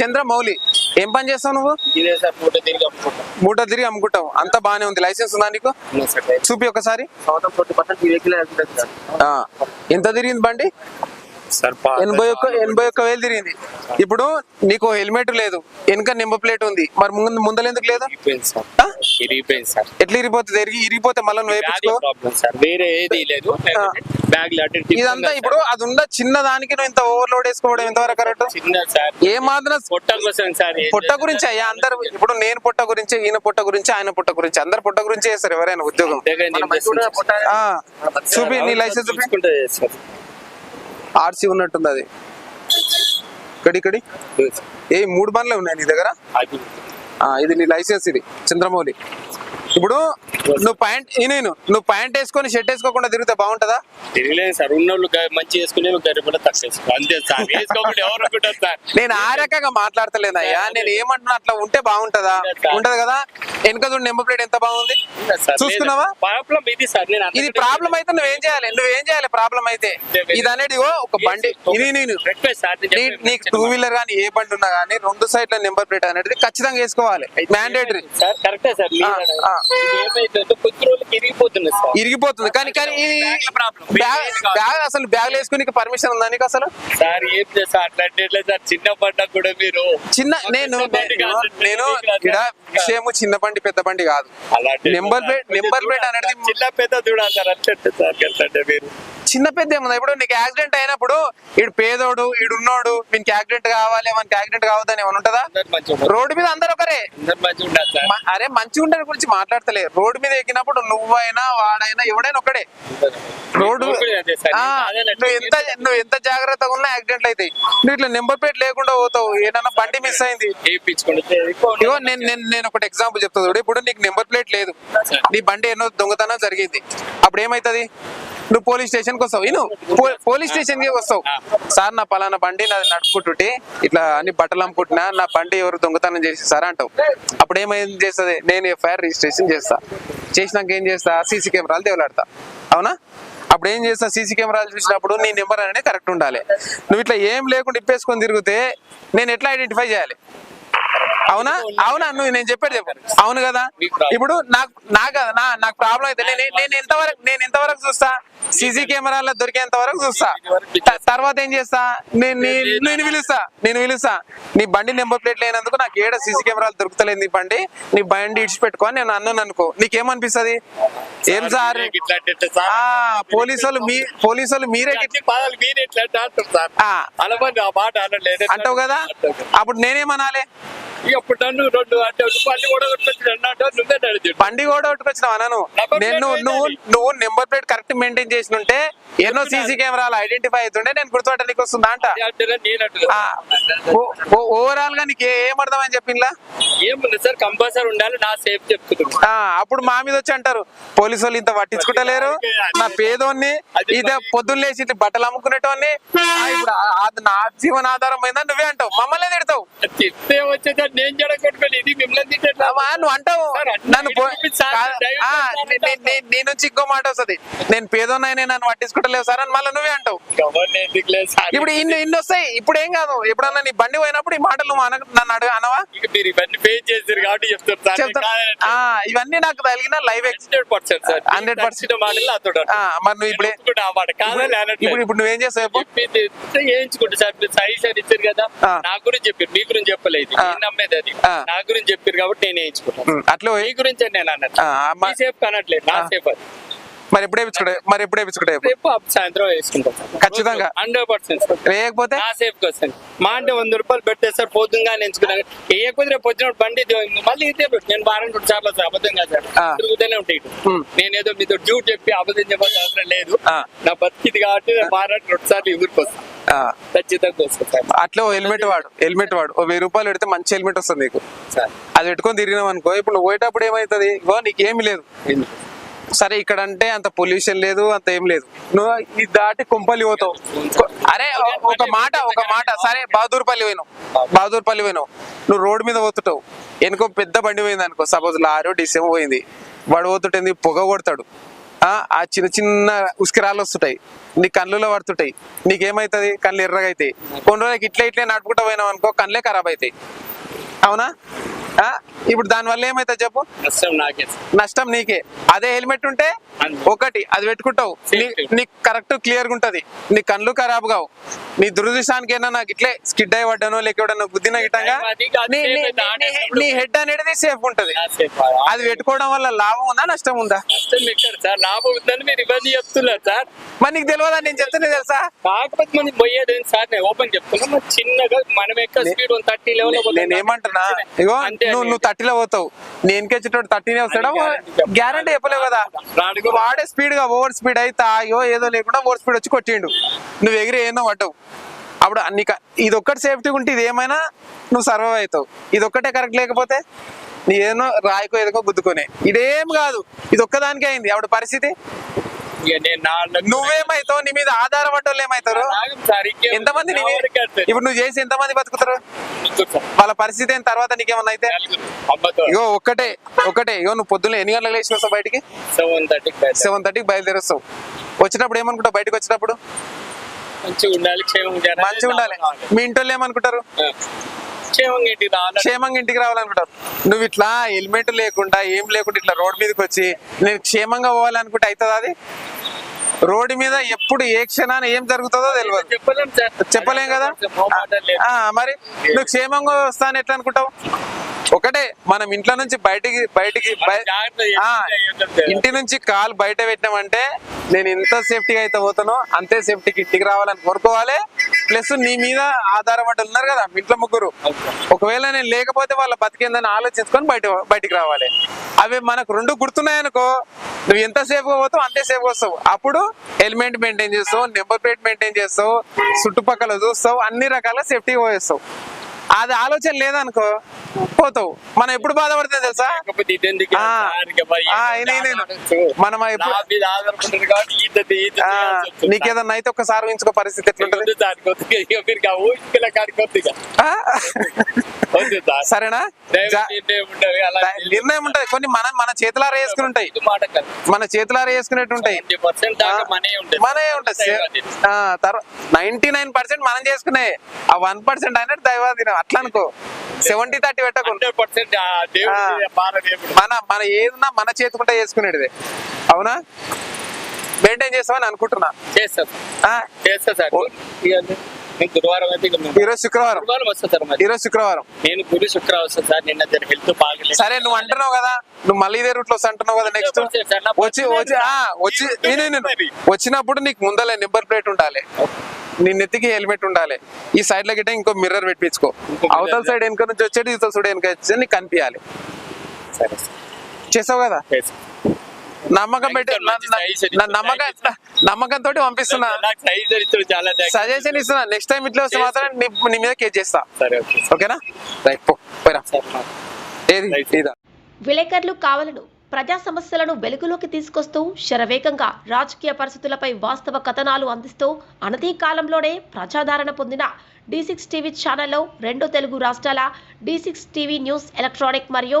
చంద్రమౌళి ఏం పని చేస్తావు నువ్వు? మూట తిరిగి అమ్ముకుంటావు. అంతా బానే ఉంది. లైసెన్స్ ఉందా నీకు? చూపి ఒకసారి. ఎంత తిరిగింది బండి? ఎనభై ఒక్క ఎనభై ఒక్క వేలు తిరిగింది. ఇప్పుడు నీకు హెల్మెట్ లేదు వెనక నెంబర్ ప్లేట్ ఉంది. మరి ముందు ముందలెందుకు లేదు? ఎట్లా ఇరిగిపోతుంది? ఎరిగి ఇరిగిపోతే మళ్ళీ నువ్వు ఇదంతా ఇప్పుడు అది ఉన్న చిన్న దానికి నువ్వు ఇంత ఓవర్లోడ్ వేసుకోవడం ఎంతవరకు కరెక్ట్ ఏ మాత్రం పొట్ట గురించి అయ్యా అందరు ఇప్పుడు నేను పొట్ట గురించి ఈయన పొట్ట గురించి ఆయన పొట్ట గురించి అందరు పొట్ట గురించి చేస్తారు ఎవరైనా ఉద్యోగం. చూపి నీ లైసెన్స్ చూపి. ఆర్సీ ఉన్నట్టుంది అది. ఇక్కడి ఇక్కడి? ఏ మూడు బండ్లు ఉన్నాయి నీ దగ్గర? ఇది నీ లైసెన్స్ ఇది చంద్రమౌళి. ఇప్పుడు నువ్వు ప్యాంట్ నేను నువ్వు ప్యాంట్ వేసుకొని షర్ట్ వేసుకోకుండా తిరిగితే బాగుంటుందా? తిరగలేదు సార్ ఉన్నోళ్ళు మంచి వేసుకునే తక్కువ అంతే సార్ వేసుకోకుండా ఎవరు అనుకుంటారు సార్. నేను ఆ రకంగా మాట్లాడతలేనయ్యా నేను ఏమంటున్నా అట్లా ఉంటే బాగుంటుందా? ఉంటది కదా? వెనక చూడు నెంబర్ ప్లేట్ ఎంత బాగుంది? చూసుకున్నావా? ప్రాబ్లం ఇది సార్ నేను ఇది ప్రాబ్లం అయితే నువ్వేం చేయాలి? నువ్వేం చేయాలి ప్రాబ్లం అయితే? ఇది అనేది ఒక బండి. ఇది నేను నీకు టూ వీలర్ కానీ ఏ బండి ఉన్నా కానీ రెండు సైడ్ల నెంబర్ ప్లేట్ అనేది ఖచ్చితంగా వేసుకోవాలి. మ్యాండేటరీ సార్ కరెక్టే సార్ ఇరిగిపోతుంది కానీ కానీ బ్యాగ్ అసలు బ్యాగ్ వేసుకుని పర్మిషన్ ఉందా నీకు అసలు? సార్ ఏం చేస్తా సార్ చిన్న పడ్డ కూడా మీరు. చిన్న నేను నేను- ఇక్కడ విషయము చిన్న బండి పెద్ద బండి కాదు. నెంబర్ ప్లేట్ నెంబర్ ప్లేట్ అనేది చిన్న పెద్ద చూడాలి సార్. అట్లంటే సార్ మీరు. చిన్న పెద్ద ఏముంది? ఇప్పుడు నీకు యాక్సిడెంట్ అయినప్పుడు ఈడు పేదోడు ఈడు ఉన్నోడు వీనికి యాక్సిడెంట్ కావాలి మనకి యాక్సిడెంట్ కావద్దని ఏమైనా ఉంటుందా. రోడ్డు మీద అందరు ఒకరే. అరే మంచిగా ఉండని గురించి మాట్లాడతలే. రోడ్డు మీద ఎక్కినప్పుడు నువ్వైనా వాడైనా ఎవడైనా ఒకడే. రోడ్డు నువ్వు ఎంత నువ్వు ఎంత జాగ్రత్తగా ఉన్నా యాక్సిడెంట్ అవుతాయి నువ్వు ఇట్లా నెంబర్ ప్లేట్ లేకుండా పోతావు. ఏదన్నా బండి మిస్ అయింది. ఇగో నేను నేను నేను ఒకటి ఎగ్జాంపుల్ చెప్తా చూడు. ఇప్పుడు నీకు నెంబర్ ప్లేట్ లేదు. నీ బండి ఎన్నో దొంగతనం జరిగింది. అప్పుడు ఏమైతది? నువ్వు పోలీస్ స్టేషన్కి వస్తావు. ఇను పోలీస్ స్టేషన్కి వస్తావు సార్ నా పలానా బండి నాది నడుపుకుంటుంటే ఇట్లా అన్ని బట్టలు అమ్ముకుంటున్నా నా బండి ఎవరు దొంగతనం చేసి సార్ అంటావు. అప్పుడు ఏమైంది చేస్తుంది? నేను ఎఫ్ఐఆర్ రిజిస్ట్రేషన్ చేస్తా. చేసినాక ఏం చేస్తా? సీసీ కెమెరాలు దేవులాడతా. అవునా? అప్పుడు ఏం చేస్తా? సీసీ కెమెరాలు చూసినప్పుడు నీ నెంబర్ అనేది కరెక్ట్ ఉండాలి. నువ్వు ఇట్లా ఏం లేకుండా ఇప్పేసుకొని తిరిగితే నేను ఎట్లా ఐడెంటిఫై చేయాలి? అవునా? అవునా నువ్వు నేను చెప్పాడు చెప్పు. అవును కదా? ఇప్పుడు నాకు నాకు నా నాకు ప్రాబ్లం అయితే నేను నేను ఎంతవరకు నేను ఎంతవరకు చూస్తా? సీసీ కెమెరాలో దొరికేంత వరకు చూస్తా. తర్వాత ఏం చేస్తా? నేను నీ- నేను పిలుస్తా నేను పిలుస్తా. నీ బండి నెంబర్ ప్లేట్ లేనందుకు నాకు ఏడ సీసీ కెమెరాలు దొరుకుతలేదు నీ బండి? నీ బండి ఇడిచిపెట్టుకో అని నేను అన్నాను అనుకో. నీకేమనిపిస్తుంది? ఏం సార్? ఇట్లా అంటే ఎట్లా సార్. ఆ. పోలీసు వాళ్ళు మీ పోలీసు వాళ్ళు మీరే అంటావు కదా. అప్పుడు నేనేమనాలి? నన్ను రెండు అంటే కూడా బండి కూడా కొట్టుకొచ్చినావా నన్ను? నేను నువ్వు నువ్వు నెంబర్ ప్లేట్ కరెక్ట్ మెయింటైన్ చేసి ఉంటే ఎన్నో సీసీ కెమెరాలు ఐడెంటిఫై అవుతుండే నేను గుర్తుపట్టడానికి వస్తుందా అంట? ఓవరాల్గా నీకు ఏ- ఏం అర్థమని చెప్పిందా ఏముంది సార్? కంపల్సరీ ఉండాలి నా సేఫ్ చెప్తున్నాను ఆ, అప్పుడు మా మీద వచ్చి అంటారు పోలీసు వాళ్ళు ఇంత పట్టించుకుంటలేరు. నా పేదోన్ని ఇదే పొద్దున్న లేచి బట్టలు అమ్ముకునేటోన్ని ఇప్పుడు నా జీవనాధారం పోయిందని నువ్వే అంటావు. మమ్మల్ని తిడతావు. తిట్టే వచ్చేసారి నేను జడ కొట్టుకొని ఇది మిమ్మల్ని నువ్వు అంటావు. నన్ను పో- ఇది సార్, కాదు, దయచేసి ఆ, సార్, నే- నే- నే- నీ నుంచి ఇంకో మాట వస్తుంది. నేను పేదోన్నైనా నన్ను పట్టించుకుంటలేవు సార్ అని మళ్ళీ నువ్వే అంటావు. ఇప్పుడు ఇన్ని ఇన్ని వస్తాయి. ఇప్పుడు ఏం కాదు. ఎప్పుడన్నా నీ బండి పోయినప్పుడు ఈ మాటలు అన- నన్ను అడగ అనవా? మీరు ఇవన్నీ పే చేశారు కాబట్టి చెప్తారు సార్. చెప్తా ఆ, ఇవన్నీ నాకు తగిలిన లైవ్ హండ్రెడ్ పర్సెంట్ సార్. 100% మాటలు అతడు మరి నువ్వు ఇప్పుడే ఇప్పుడు ఇప్పుడు నువ్వేం చేస్తావు వేయించుకుంటా సార్. మీరు సజెషన్ ఇచ్చారు కదా. నా గురించి చెప్పారు. మీ గురించి చెప్పలేదు. ఆ. నేను నమ్మేది అది ఆ. నా గురించి చెప్పారు కాబట్టి నేను వేయించుకుంటాను అట్లా. మీ గురించి నేను అన్నట్టు ఆ, సేఫ్ కనట్లేదు నా ఆ. సేఫ్ అది మరి ఎప్పుడే వేపించుకుంటే మరి ఎప్పుడే. రేపు అప్ సాయంత్రం వేసుకుంటాం ఖచ్చితంగా. హండ్రెడ్ పర్సెంట్ వేయకపోతే నా సేఫ్ వస్తాను మా అంటే వంద రూపాయలు పెట్టేస్తారు పొద్దుగా ఎంచుకున్నాను ఏ కుదిరే పొద్దున బండి మళ్ళీ ఇదే పెట్టు నేను వారం రెండు సార్లు సార్ అబద్ధం కాదు సార్ ఆ. తిరుగుతూనే ఉంటాయి. ఉమ్. నేనేదో మీతో డ్యూట్ చెప్పి అబద్ధం చెప్పాల్సిన అవసరం లేదు ఆ. నా బతికిది కాబట్టి నేను వారానికి రెండు సార్లు ఎదురుకు అట్లా హెల్మెట్ వాడు హెల్మెట్ వాడు. ఓ వెయ్యి రూపాయలు పెడితే మంచి హెల్మెట్ వస్తుంది నీకు. అది పెట్టుకొని తిరిగినావు అనుకో ఇప్పుడు నువ్వు పోయేటప్పుడు ఏమవుతుంది ఇగో నీకేమి లేదు. సరే ఇక్కడ అంటే అంత పొల్యూషన్ లేదు అంత ఏం లేదు. నువ్వు ఇది దాటి కొంపల్లి పోతావు. అరే ఒక మాట ఒక మాట. సరే బహదూర్పల్లి పోయినావు బహదూర్పల్లి పోయినావు నువ్వు రోడ్డు మీద పోతుంటావు. వెనుకో పెద్ద బండి పోయింది అనుకో సపోజ్ లారీ డిసెమ్ పోయింది. వాడు పోతుంటుంది పొగ కొడతాడు. ఆ ఆ చిన్న చిన్న ఉస్కిరాలు వస్తుంటాయి. నీ కళ్ళులో పడుతుంటాయి. నీకేమైతుంది? కళ్ళు ఎర్రగా అవుతాయి కొన్ని రోజులకి ఇట్లా ఇట్లే నడుపుకుంటూ పోయినావు అనుకో కళ్ళే ఖరాబ్ అవుతాయి అవునా? ఇప్పుడు దానివల్ల ఏమైతుంది చెప్పు? నష్టం నాకే. సార్. నష్టం నీకే. అదే హెల్మెట్ ఉంటే. ఒకటి అది పెట్టుకుంటావు. నీకు కరెక్ట్ క్లియర్గా ఉంటది. నీ కళ్ళు ఖరాబ్ కావు. నీ దురదృష్టానికి ఏమన్నా నాకు ఇట్లే స్కిడ్ అయి పడ్డానో లేక గుద్దిన గిట్టంగా నీ- హెడ్ అనేది సేఫ్ ఉంటది. అది పెట్టుకోవడం వల్ల లాభం ఉందా నష్టం ఉందా? సార్? లాభం ఉందని మీరు ఇవన్నీ చెప్తున్నారు సార్. మరి నీకు తెలియదా? నేను చెప్తానే తెలుసా? కాకపోతే మనం పోయేది సార్? నేను ఓపెన్ చెప్తున్నా చిన్నగా మనం ఎక్కడ స్పీడ్ థర్టీ లెవెల్ నేను ఏమంటున్నా ఇగో నువ్వు నువ్వు థర్టీలో పోతావు. నేను కెచ్చేటోడు థర్టీనే వస్తాడా. గ్యారంటీ చెప్పలేవు కదా. వాడే స్పీడ్గా ఓవర్ స్పీడ్ అయితే అయ్యో ఏదో లేకుండా ఓవర్ స్పీడ్ వచ్చి కొట్టిండు. నువ్వు ఎగిరి ఏదో పడ్డావు. అప్పుడు నీకు ఇది ఒక్కటి సేఫ్టీ ఉంటే ఇది ఏమైనా నువ్వు సర్వైవ్ అవుతావు. ఇది ఒక్కటే కరెక్ట్ లేకపోతే నీ ఏదో రాయికో ఏదో గుద్దుకొని. ఇదేం కాదు. ఇది ఒక్కదానికే అయింది. ఆవిడ పరిస్థితి? నువ్వేమైతావు? నీ మీద ఆధారపడ్డ వాళ్ళు ఏమవుతారు రాగం సార్ ఇంకేం ఎంతమంది. ఇప్పుడు నువ్వు చేసి ఎంతమంది బతుకుతారు. వాళ్ళ పరిస్థితి అయిన తర్వాత నీకేమన్నా అయితే? ఇగో ఒక్కటే ఒకటే ఇగో నువ్వు పొద్దున్న ఎన్ని గంటలకు లేచి వస్తావు బయటికి? సెవెన్ థర్టీకి సెవెన్ థర్టీకి బయలుదేరొస్తావు. వచ్చినప్పుడు ఏమనుకుంటావు? బయటకు వచ్చినప్పుడు? మంచిగా ఉండాలి క్షేమం జనాలు మంచిగా ఉండాలి. మీ ఇంట్లో ఏమనుకుంటారు. క్షేమంగా ఇంటికి రావాలి క్షేమంగా ఇంటికి రావాలనుకుంటారు. నువ్వు ఇట్లా హెల్మెట్ లేకుండా ఏం లేకుండా ఇట్లా రోడ్ మీదకి వచ్చి నేను క్షేమంగా పోవాలనుకుంటే అవుతుందా అది? రోడ్డు మీద ఎప్పుడు ఏ క్షణాన్ని ఏం జరుగుతుందో తెలియదు చెప్పలేం కదా? మరి నువ్వు క్షేమంగా వస్తాను ఎట్లా అనుకుంటావు? ఒకటే మనం ఇంట్లో నుంచి బయటికి బయటికి ఇంటి నుంచి కాలు బయట పెట్టినామంటే నేను ఎంత సేఫ్టీగా అయితే పోతానో అంతే సేఫ్టీకి ఇంటికి రావాలని కోరుకోవాలి. ప్లస్ నీ మీద ఆధారపడి ఉన్నారు కదా ఇంట్లో ముగ్గురు. ఒకవేళ నేను లేకపోతే వాళ్ళ బతికేందని ఆలోచించుకొని బయట బయటికి రావాలి. అవి మనకు రెండు గుర్తున్నాయనుకో నువ్వు ఎంత సేఫ్గా పోతావు అంతే సేఫ్ వస్తావు. అప్పుడు హెల్మెట్ మెయింటైన్ చేస్తావు నెంబర్ ప్లేట్ మెయింటైన్ చేస్తావు చుట్టుపక్కల చూస్తావు అన్ని రకాల సేఫ్టీ పోయేస్తావు. అది ఆలోచన లేదనుకో పోతావు. మనం ఎప్పుడు బాధపడుతుంది తెలుసా. మనం. నీకేదన్నా అయితే ఒకసారి పరిస్థితి ఎట్లుంటది. సరేనా? నిర్ణయం ఉంటది కొన్ని మనం మన చేతులారా వేసుకుని ఉంటాయి మన చేతులారా వేసుకునేట్టు ఉంటాయి. మనే ఉంటుంది. ఉంటుంది. నైన్టీ నైన్ పర్సెంట్ మనం చేసుకునే ఆ వన్ పర్సెంట్ అనేది దైవాధీనం అట్లా అనుకో. సెవెంటీ థర్టీ పెట్టకు. హండ్రెడ్ పర్సెంట్ దేవుడి బాల దేవుడు. మన మన ఏదున్నా మన చేతుకుంటే చేసుకునేటిదే. అవునా? మెయింటైన్ చేస్తామని అనుకుంటున్నా. చేస్తా చేస్తా సార్. గురువారం అయితే ఇక మేము ఈరోజు శుక్రవారం. గురువారం వస్తా సార్ మరి. ఈరోజు శుక్రవారం. నేను గురు శుక్రవారం వస్తా సార్ నిన్న జర హెల్త్ బాగలేదు. సరే నువ్వు అంటున్నావు కదా నువ్వు మళ్ళీ ఇదే రూట్లో అంటున్నావు కదా నెక్స్ట్ వచ్చి వచ్చి ఆ, వచ్చి వచ్చినప్పుడు నీకు ముందలే నెంబర్ ప్లేట్ ఉండాలి. నీ నెత్తికి హెల్మెట్ ఉండాలి. ఈ సైడ్లో గిట్ట ఇంకో మిర్రర్ పెట్టించుకో. అవతల సైడ్ వెనక నుంచి వచ్చేది ఇవతల సైడ్ వెనక వచ్చేది నీకు కనిపించాలి సరే చేసావు కదా. నమ్మకం పెట్టి నమ్మకం నమ్మకం తోటి పంపిస్తున్నా. సజెషన్ ఇస్తున్నా. నెక్స్ట్ టైం ఇట్లా వస్తే మాత్రం నీ మీద కేర్ చేస్తా. సరే ఓకే. ఓకేనా? రైట్ పోయిరా. ఏది. ఇదా విలేకరులు కావాలను ప్రజా సమస్యలను వెలుగులోకి తీసుకొస్తూ శరవేగంగా రాజకీయ పరిస్థితులపై వాస్తవ కథనాలు అందిస్తూ అనతి కాలంలోనే ప్రజాదరణ పొందిన డి సిక్స్ టీవీ ఛానల్లో రెండు తెలుగు రాష్ట్రాల D six TV news electronic మరియు